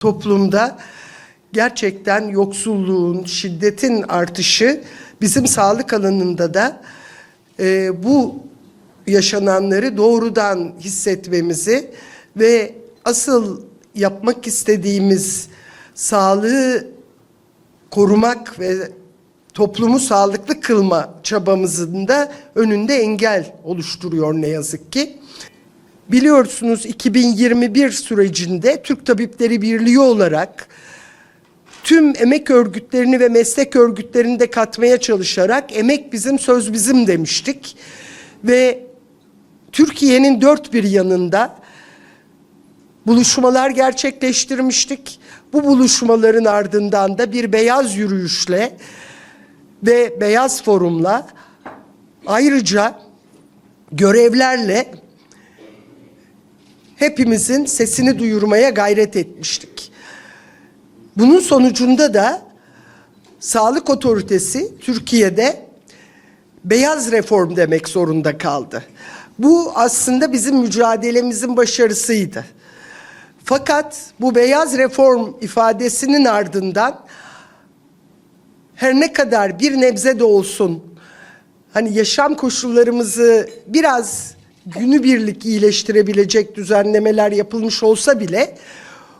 toplumda gerçekten yoksulluğun, şiddetin artışı bizim sağlık alanında da e, bu yaşananları doğrudan hissetmemizi ve asıl yapmak istediğimiz sağlığı korumak ve toplumu sağlıklı kılma çabamızın da önünde engel oluşturuyor ne yazık ki. Biliyorsunuz 2021 sürecinde Türk Tabipleri Birliği olarak tüm emek örgütlerini ve meslek örgütlerini de katmaya çalışarak emek bizim söz bizim demiştik. Ve Türkiye'nin dört bir yanında buluşmalar gerçekleştirmiştik. Bu buluşmaların ardından da bir beyaz yürüyüşle ve beyaz forumla ayrıca görevlerle hepimizin sesini duyurmaya gayret etmiştik. Bunun sonucunda da Sağlık Otoritesi Türkiye'de beyaz reform demek zorunda kaldı. Bu aslında bizim mücadelemizin başarısıydı. Fakat bu beyaz reform ifadesinin ardından her ne kadar bir nebze de olsun hani yaşam koşullarımızı biraz günübirlik iyileştirebilecek düzenlemeler yapılmış olsa bile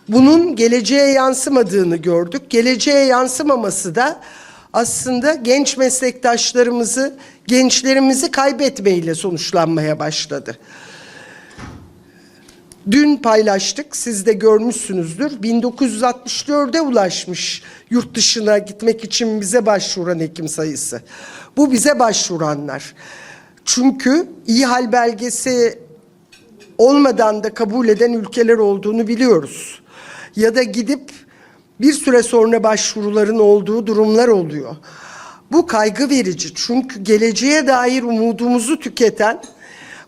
bunun geleceğe yansımadığını gördük. Geleceğe yansımaması da aslında genç meslektaşlarımızı, gençlerimizi kaybetmeyle sonuçlanmaya başladı. Dün paylaştık, siz de görmüşsünüzdür. 1964'e ulaşmış yurt dışına gitmek için bize başvuran hekim sayısı. Bu bize başvuranlar. Çünkü iyi hal belgesi olmadan da kabul eden ülkeler olduğunu biliyoruz. Ya da gidip bir süre sonra başvuruların olduğu durumlar oluyor. Bu kaygı verici çünkü geleceğe dair umudumuzu tüketen,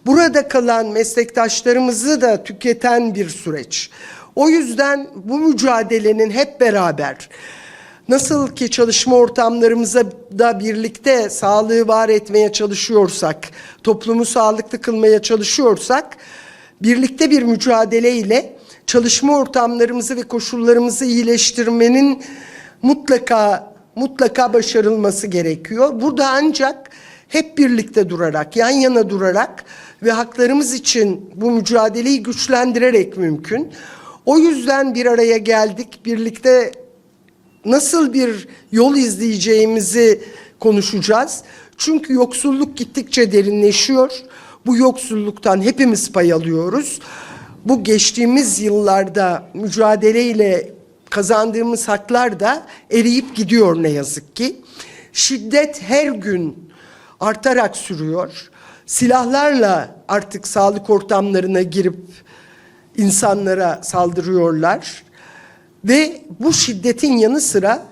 burada kalan meslektaşlarımızı da tüketen bir süreç. O yüzden bu mücadelenin hep beraber nasıl ki çalışma ortamlarımıza da birlikte sağlığı var etmeye çalışıyorsak, toplumu sağlıklı kılmaya çalışıyorsak, birlikte bir mücadeleyle çalışma ortamlarımızı ve koşullarımızı iyileştirmenin mutlaka mutlaka başarılması gerekiyor. Burada ancak hep birlikte durarak, yan yana durarak ve haklarımız için bu mücadeleyi güçlendirerek mümkün. O yüzden bir araya geldik. Birlikte nasıl bir yol izleyeceğimizi konuşacağız. Çünkü yoksulluk gittikçe derinleşiyor. Bu yoksulluktan hepimiz pay alıyoruz. Bu geçtiğimiz yıllarda mücadeleyle kazandığımız haklar da eriyip gidiyor ne yazık ki. Şiddet her gün artarak sürüyor. Silahlarla artık sağlık ortamlarına girip insanlara saldırıyorlar. Ve bu şiddetin yanı sıra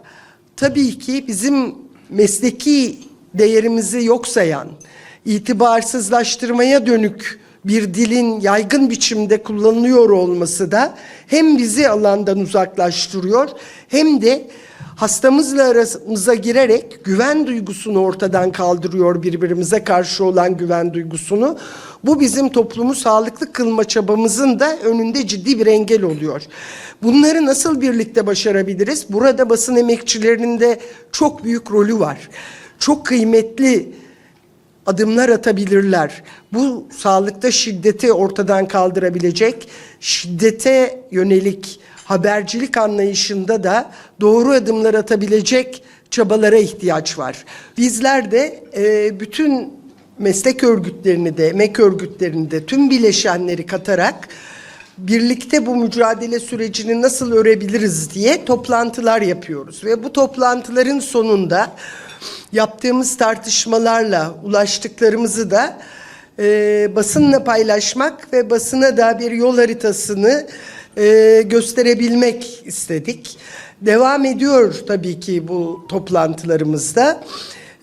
tabii ki bizim mesleki değerimizi yok sayan, itibarsızlaştırmaya dönük bir dilin yaygın biçimde kullanılıyor olması da hem bizi alandan uzaklaştırıyor hem de hastamızla aramıza girerek güven duygusunu ortadan kaldırıyor birbirimize karşı olan güven duygusunu. Bu bizim toplumu sağlıklı kılma çabamızın da önünde ciddi bir engel oluyor. Bunları nasıl birlikte başarabiliriz? Burada basın emekçilerinin de çok büyük rolü var. Çok kıymetli adımlar atabilirler. Bu sağlıkta şiddeti ortadan kaldırabilecek, şiddete yönelik habercilik anlayışında da doğru adımlar atabilecek çabalara ihtiyaç var. Bizler de e, bütün meslek örgütlerini de, emek örgütlerini de, tüm bileşenleri katarak birlikte bu mücadele sürecini nasıl örebiliriz diye toplantılar yapıyoruz. Ve bu toplantıların sonunda yaptığımız tartışmalarla ulaştıklarımızı da e, basınla paylaşmak ve basına da bir yol haritasını e, gösterebilmek istedik. Devam ediyor tabii ki bu toplantılarımızda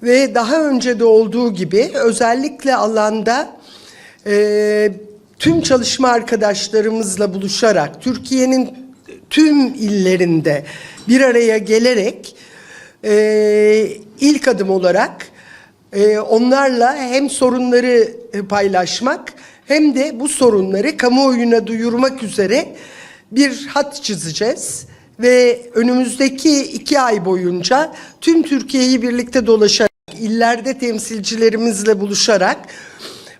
ve daha önce de olduğu gibi özellikle alanda e, tüm çalışma arkadaşlarımızla buluşarak Türkiye'nin tüm illerinde bir araya gelerek e, ilk adım olarak e, onlarla hem sorunları e, paylaşmak hem de bu sorunları kamuoyuna duyurmak üzere bir hat çizeceğiz ve önümüzdeki iki ay boyunca tüm Türkiye'yi birlikte dolaşarak, illerde temsilcilerimizle buluşarak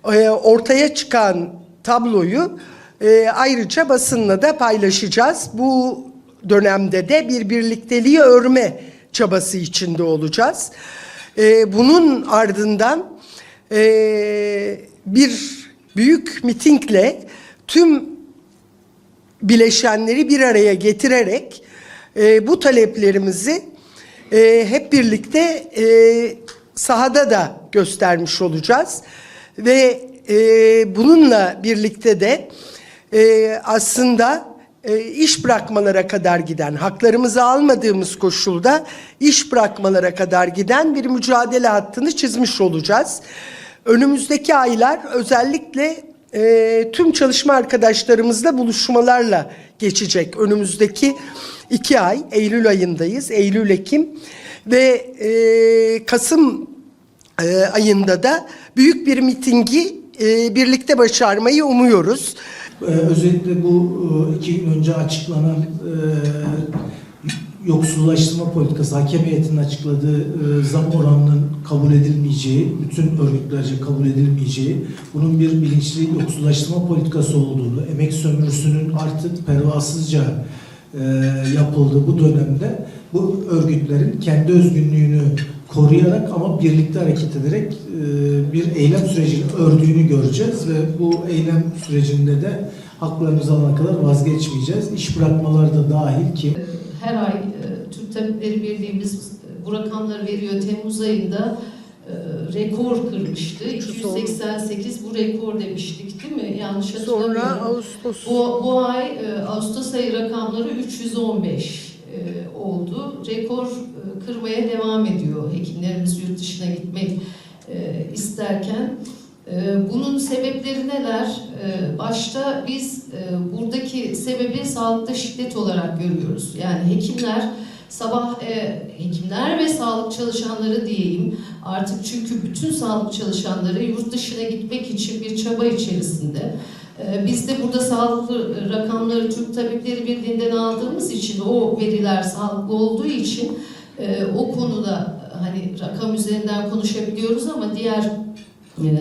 e, ortaya çıkan tabloyu e, ayrıca basınla da paylaşacağız. Bu dönemde de bir birlikteliği örme çabası içinde olacağız. E, bunun ardından bir büyük mitingle tüm bileşenleri bir araya getirerek e, bu taleplerimizi e, hep birlikte e, sahada da göstermiş olacağız ve e, bununla birlikte de e, aslında e, iş bırakmalara kadar giden, haklarımızı almadığımız koşulda iş bırakmalara kadar giden bir mücadele hattını çizmiş olacağız. Önümüzdeki aylar özellikle e, tüm çalışma arkadaşlarımızla buluşmalarla geçecek. Önümüzdeki iki ay, Eylül ayındayız, Eylül-Ekim ve e, Kasım e, ayında da büyük bir mitingi e, birlikte başarmayı umuyoruz. Ee, özellikle bu e, iki gün önce açıklanan e, yoksullaştırma politikası, hakem heyetinin açıkladığı e, zam oranının kabul edilmeyeceği, bütün örgütlerce kabul edilmeyeceği, bunun bir bilinçli yoksullaştırma politikası olduğunu, emek sömürüsünün artık pervasızca e, yapıldığı bu dönemde bu örgütlerin kendi özgünlüğünü koruyarak ama birlikte hareket ederek e, bir eylem sürecini ördüğünü göreceğiz ve bu eylem sürecinde de haklarımızı alana kadar vazgeçmeyeceğiz. İş bırakmalar da dahil ki Her ay Tabipleri Birliği'miz e, bu rakamları veriyor. Temmuz ayında e, rekor kırmıştı. 288 bu rekor demiştik değil mi? Yanlış hatırlamıyorum. Sonra Ağustos. Bu, bu ay e, Ağustos ayı rakamları 315 e, oldu. Rekor e, kırmaya devam ediyor hekimlerimiz yurt dışına gitmek e, isterken. E, bunun sebepleri neler? E, başta biz buradaki sebebi sağlıkta şiddet olarak görüyoruz. Yani hekimler sabah e, hekimler ve sağlık çalışanları diyeyim artık çünkü bütün sağlık çalışanları yurt dışına gitmek için bir çaba içerisinde. Ee, Biz de burada sağlıklı rakamları Türk Tabipleri Birliği'nden aldığımız için o veriler sağlıklı olduğu için e, o konuda hani rakam üzerinden konuşabiliyoruz ama diğer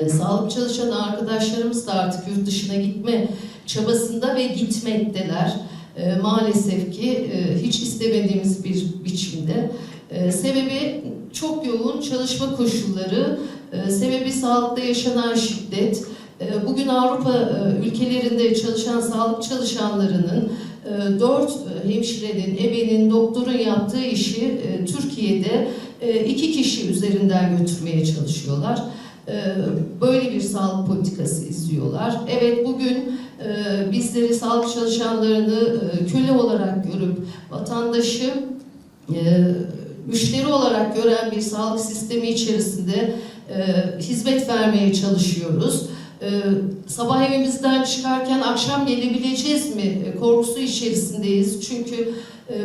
e, sağlık çalışan arkadaşlarımız da artık yurt dışına gitme çabasında ve gitmekteler. E, maalesef ki e, hiç istemediğimiz bir biçimde. E, sebebi çok yoğun çalışma koşulları, sebebi sağlıkta yaşanan şiddet, Bugün Avrupa ülkelerinde çalışan sağlık çalışanlarının dört hemşirenin, ebenin, doktorun yaptığı işi Türkiye'de iki kişi üzerinden götürmeye çalışıyorlar. Böyle bir sağlık politikası izliyorlar. Evet bugün bizleri sağlık çalışanlarını e, köle olarak görüp vatandaşı e, müşteri olarak gören bir sağlık sistemi içerisinde e, hizmet vermeye çalışıyoruz. Ee, sabah evimizden çıkarken akşam gelebileceğiz mi korkusu içerisindeyiz. Çünkü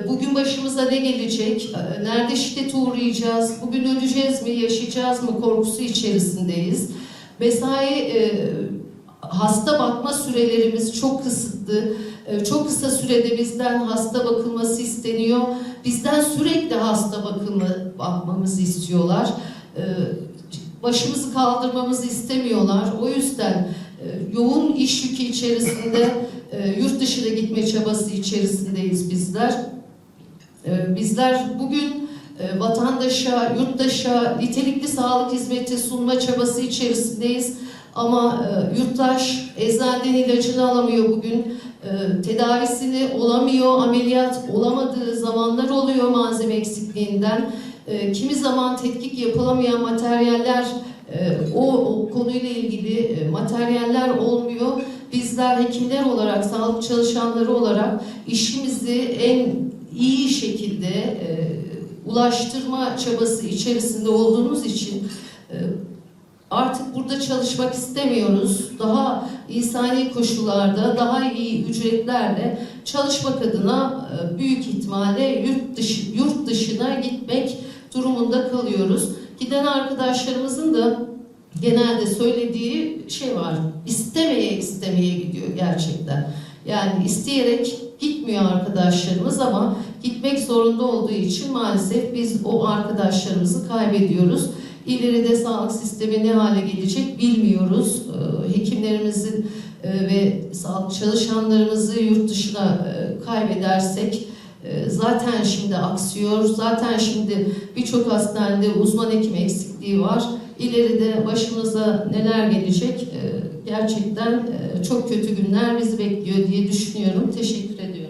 bugün başımıza ne gelecek, nerede şiddete uğrayacağız, bugün öleceğiz mi, yaşayacağız mı korkusu içerisindeyiz. Mesai hasta bakma sürelerimiz çok kısıtlı. E, Çok kısa sürede bizden hasta bakılması isteniyor. Bizden sürekli hasta bakımı bakmamızı istiyorlar. E, başımızı kaldırmamızı istemiyorlar. O yüzden e, yoğun iş yükü içerisinde e, yurt dışına gitme çabası içerisindeyiz bizler. E, bizler bugün e, vatandaşa, yurttaşa nitelikli sağlık hizmeti sunma çabası içerisindeyiz. Ama e, yurttaş eczaneden ilacını alamıyor bugün. E, tedavisini olamıyor, ameliyat olamadığı zamanlar oluyor malzeme eksikliğinden. E, kimi zaman tetkik yapılamayan materyaller, e, o, o konuyla ilgili e, materyaller olmuyor. Bizler hekimler olarak, sağlık çalışanları olarak işimizi en iyi şekilde e, ulaştırma çabası içerisinde olduğumuz için e, artık burada çalışmak istemiyoruz. Daha insani koşullarda, daha iyi ücretlerle çalışmak adına e, büyük ihtimalle yurt dışı yurt dışına gitmek durumunda kalıyoruz. Giden arkadaşlarımızın da genelde söylediği şey var. İstemeye istemeye gidiyor gerçekten. Yani isteyerek gitmiyor arkadaşlarımız ama gitmek zorunda olduğu için maalesef biz o arkadaşlarımızı kaybediyoruz. İleride sağlık sistemi ne hale gelecek bilmiyoruz. Ee, Hekimlerimizin e, ve sağlık çalışanlarımızı yurt dışına e, kaybedersek e, zaten şimdi aksıyor. Zaten şimdi birçok hastanede uzman hekim eksikliği var. İleride başımıza neler gelecek gerçekten çok kötü günler bizi bekliyor diye düşünüyorum. Teşekkür ediyorum.